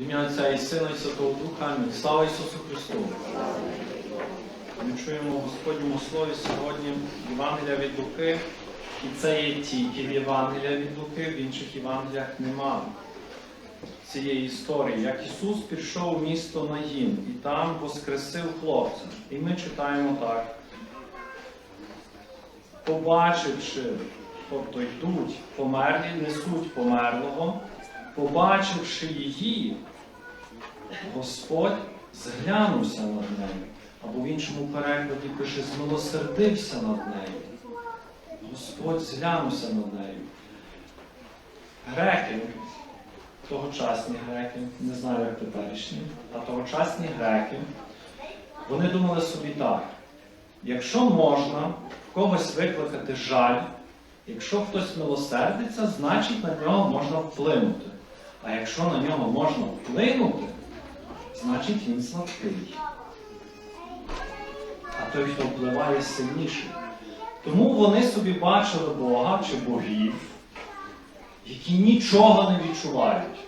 Ім'я Отця і Сина, і Святого Духа. Амінь. Слава Ісусу Христу! Ми чуємо в Господньому Слові сьогодні Євангелія від Луки. І це є тільки Євангелія від Луки, в інших Євангеліях немає цієї історії, як Ісус пішов у місто Наїн і там воскресив хлопця. І ми читаємо так. Побачивши, тобто йдуть померлі, несуть померлого, побачивши її, Господь зглянувся над нею. Або в іншому перекладі пише, змилосердився над нею. Господь зглянувся над нею. Греки, тогочасні греки, не знаю, як теперішні, а тогочасні греки, вони думали собі так. Якщо можна когось викликати жаль, якщо хтось милосердиться, значить на нього можна вплинути. А якщо на нього можна вплинути, значить він слабкий. А той, хто впливає сильніший. Тому вони собі бачили Бога чи богів, які нічого не відчувають.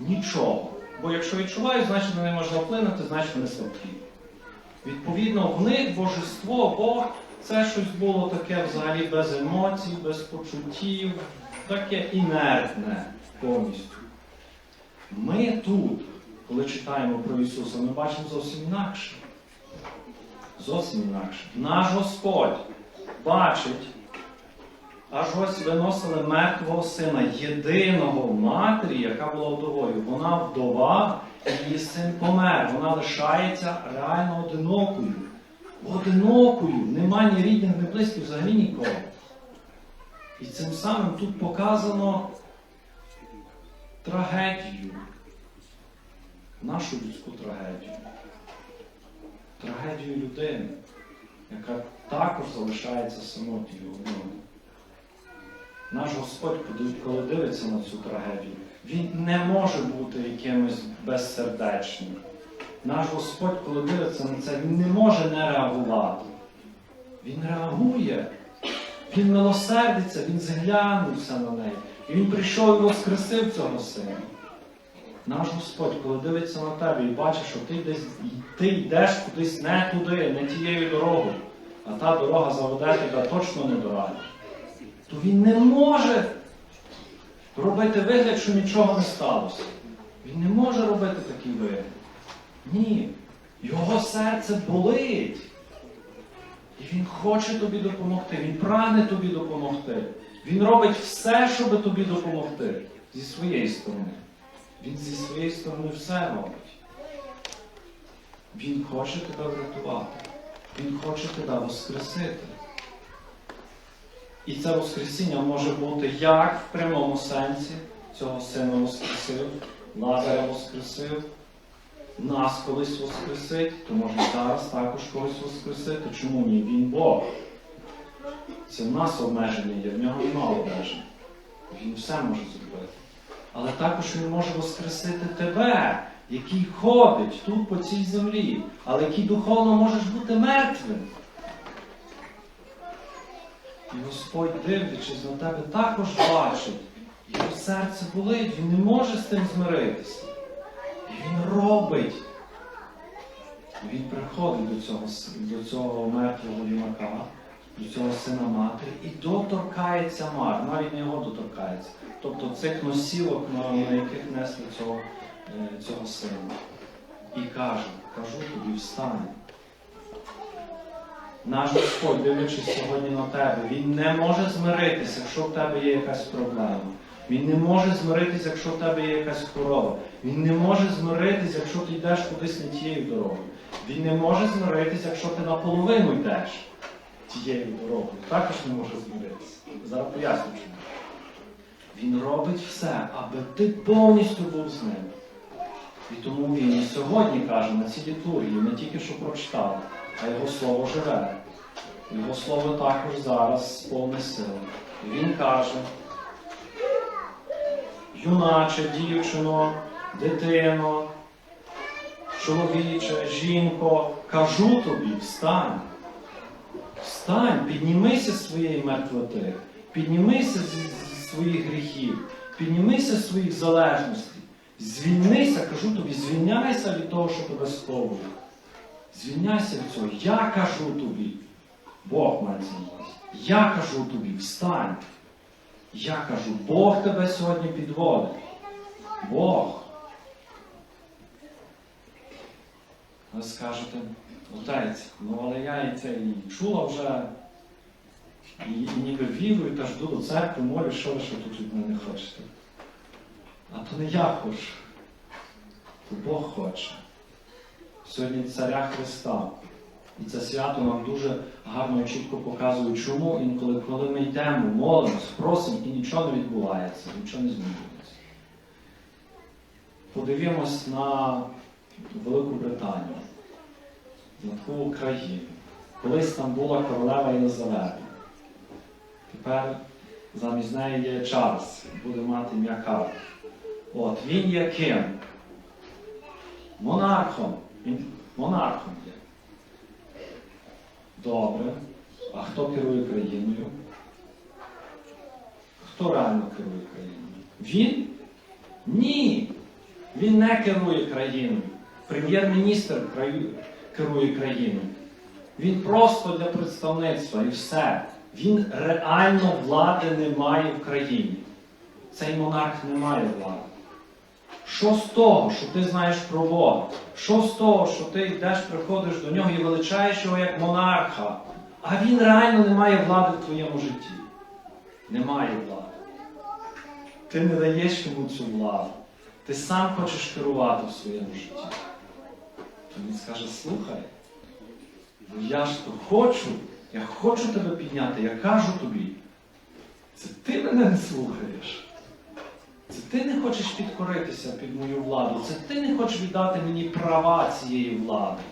Нічого. Бо якщо відчувають, значить на них можна вплинути, значить вони слабкі. Відповідно, в них божество, Бог це щось було таке взагалі без емоцій, без почуттів, таке інертне повністю. Ми тут, коли читаємо про Ісуса, ми бачимо зовсім інакше. Зовсім інакше. Наш Господь бачить, аж ось виносили мертвого сина, єдиного матері, яка була вдовою. Вона вдова, і її син помер. Вона лишається реально одинокою. Одинокою. Нема ні рідних, ні близьких, взагалі нікого. І цим самим тут показано трагедію. Нашу людську трагедію. Трагедію людини, яка також залишається самотньою одною. Наш Господь, коли дивиться на цю трагедію, Він не може бути якимось безсердечним. Наш Господь, коли дивиться на це, Він не може не реагувати. Він реагує, Він милосердиться, Він зглянувся на неї. І Він прийшов і воскресив цього сина. Наш Господь, коли дивиться на тебе і бачить, що ти десь ти йдеш кудись не туди, не тією дорогою, а та дорога заведе тебе точно не до ради, то він не може робити вигляд, що нічого не сталося. Він не може робити такий вигляд. Ні. Його серце болить. І він хоче тобі допомогти, він прагне тобі допомогти. Він робить все, щоб тобі допомогти зі своєї сторони. Він зі своєї сторони все робить. Він хоче тебе врятувати. Він хоче тебе воскресити. І це Воскресіння може бути як в прямому сенсі цього сина Воскресив, Лазаря Воскресив, нас колись Воскресить, то може зараз також когось Воскресити. Чому ні? Він Бог. Це в нас обмеження є, в нього немає обмежень. Він все може зробити. Але також Він може воскресити тебе, який ходить тут по цій землі, але який духовно можеш бути мертвим. І Господь, дивлячись на тебе, також бачить, його серце болить, він не може з тим змиритися. І він робить. Він приходить до цього, до цього мертвого юнака, до цього сина матері і доторкається мар, навіть не його доторкається. Тобто цих носілок, на, яких несли цього, е, цього сина. І каже, кажу тобі, встань. Наш Господь, дивлячись сьогодні на тебе, Він не може змиритися, якщо в тебе є якась проблема. Він не може змиритися, якщо в тебе є якась хвороба. Він не може змиритися, якщо ти йдеш кудись не тією дорогою. Він не може змиритися, якщо ти наполовину йдеш тією дорогою. Також не може змиритися. Зараз поясню чому. Він робить все, аби ти повністю був з ним. І тому він і сьогодні каже на цій літургії, ми тільки що прочитали, а його слово живе. Його слово також зараз повне сили. І він каже, юначе, дівчино, дитино, чоловіче, жінко, кажу тобі, встань. Встань, піднімися з своєї мертвоти, піднімися зі своїх гріхів, піднімися з своїх залежностей, Звільнися, кажу тобі, звільняйся від того, що тебе сковує. Звільняйся від цього. Я кажу тобі. Бог має увазі. Я кажу тобі, встань. Я кажу, Бог тебе сьогодні підводить. Бог. Ви скажете, отець, ну але я і це і чула вже, і, і ніби вірую, та жду до церкви, молю, що ви ще тут від мене хочете. А то не я хочу, то Бог хоче. Сьогодні царя Христа. І це свято нам дуже гарно і чітко показує, чому інколи, коли ми йдемо, молимось, просимо і нічого не відбувається, нічого не змінюється. Подивімось на Велику Британію, на Україну. Колись там була королева Єлизавета. Тепер замість неї є Чарльз, буде мати ім'я. От, він є ким? Монархом. Він монархом є. Добре. А хто керує країною? Хто реально керує країною? Він? Ні. Він не керує країною. Прем'єр-міністр керує країною. Він просто для представництва і все. Він реально влади не має в країні. Цей монарх не має влади. Що з того, що ти знаєш про Бога? Що з того, що ти йдеш, приходиш до нього і величаєш його як монарха, а він реально не має влади в твоєму житті? Немає влади. Ти не даєш йому цю владу. Ти сам хочеш керувати в своєму житті. То він скаже, слухай, ну я ж то хочу, я хочу тебе підняти, я кажу тобі. Це ти мене не слухаєш. Це ти не хочеш підкоритися під мою владу. Це ти не хочеш віддати мені права цієї влади.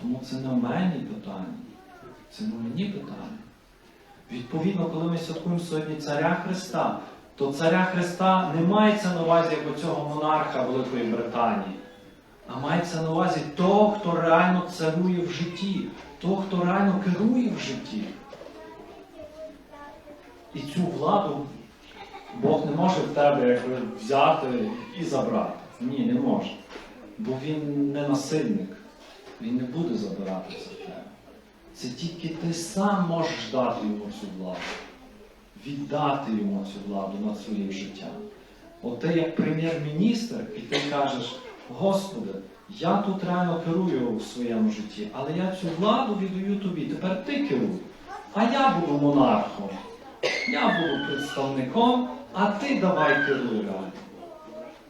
Тому це не в мені питання. Це не мені питання. Відповідно, коли ми святкуємо сьогодні Царя Христа, то Царя Христа не мається на увазі як цього монарха Великої Британії, а мається на увазі того, хто реально царює в житті, того, хто реально керує в житті. І цю владу Бог не може в тебе якби, взяти і забрати. Ні, не може. Бо він не насильник. Він не буде забирати в тебе. Це тільки ти сам можеш дати йому цю владу. Віддати йому цю владу над своїм життям. От ти як прем'єр-міністр, і ти кажеш, Господи, я тут реально керую у своєму житті, але я цю владу віддаю тобі. Тепер ти керуй. А я буду монархом. Я буду представником, а ти давай керуй реально.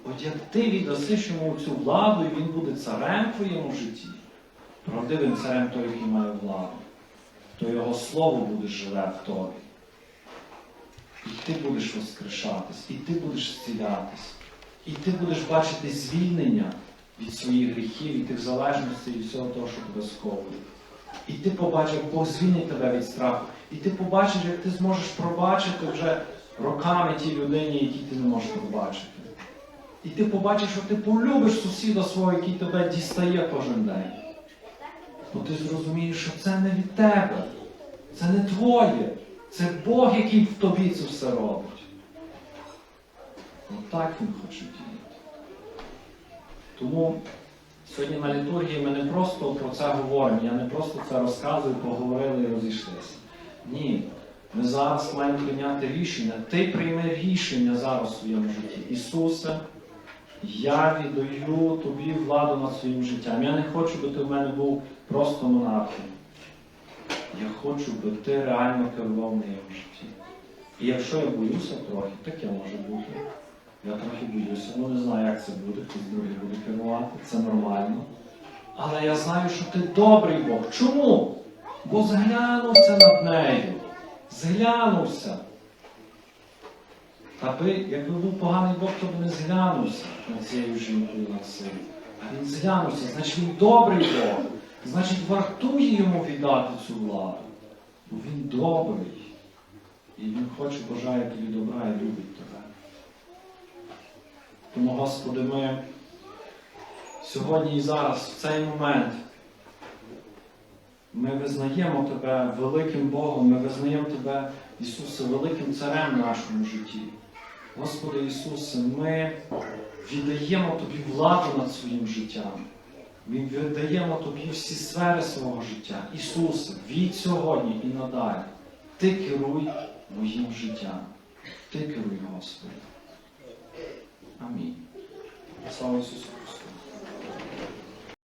От як ти віддасиш йому цю владу, і він буде царем в твоєму житті, правдивим царем той, який має владу, то його слово буде живе в тобі. І ти будеш воскрешатись, і ти будеш зцілятись, і ти будеш бачити звільнення від своїх гріхів, від тих залежностей, від всього того, що тебе сковує. І ти побачиш, як Бог звільнить тебе від страху. І ти побачиш, як ти зможеш пробачити вже роками тій людині, якій ти не можеш пробачити. І ти побачиш, що ти полюбиш сусіда свого, який тебе дістає кожен день. Бо ти зрозумієш, що це не від тебе, це не твоє, це Бог, який в тобі це все робить. Отак він хоче діяти. Тому сьогодні на літургії ми не просто про це говоримо, я не просто це розказую, поговорили і розійшлися. Ні. Ми зараз маємо прийняти рішення. Ти прийми рішення зараз в своєму житті. Ісусе, я віддаю тобі владу над своїм життям. Я не хочу, би ти в мене був просто монархом. Я хочу, би ти реально керував моєму житті. І якщо я боюся трохи, таке може бути. Я трохи боюся, ну не знаю, як це буде, хтось другий буде керувати, це нормально. Але я знаю, що ти добрий Бог. Чому? Бо зглянувся над нею. Зглянувся. Та би, якби був поганий Бог, то б не зглянувся над цією жінкою над сином. А він зглянувся, значить він добрий Бог. Значить, вартує йому віддати цю владу. Бо він добрий. І він хоче, бажає тобі добра і любить тебе. Тому, Господи, ми сьогодні і зараз, в цей момент, ми визнаємо Тебе великим Богом, ми визнаємо Тебе, Ісусе, великим Царем в нашому житті. Господи Ісусе, ми віддаємо Тобі владу над своїм життям. Ми віддаємо Тобі всі сфери свого життя. Ісусе, від сьогодні і надалі. Ти керуй моїм життям. Ти керуй, Господи. Амінь. Слава Ісусу.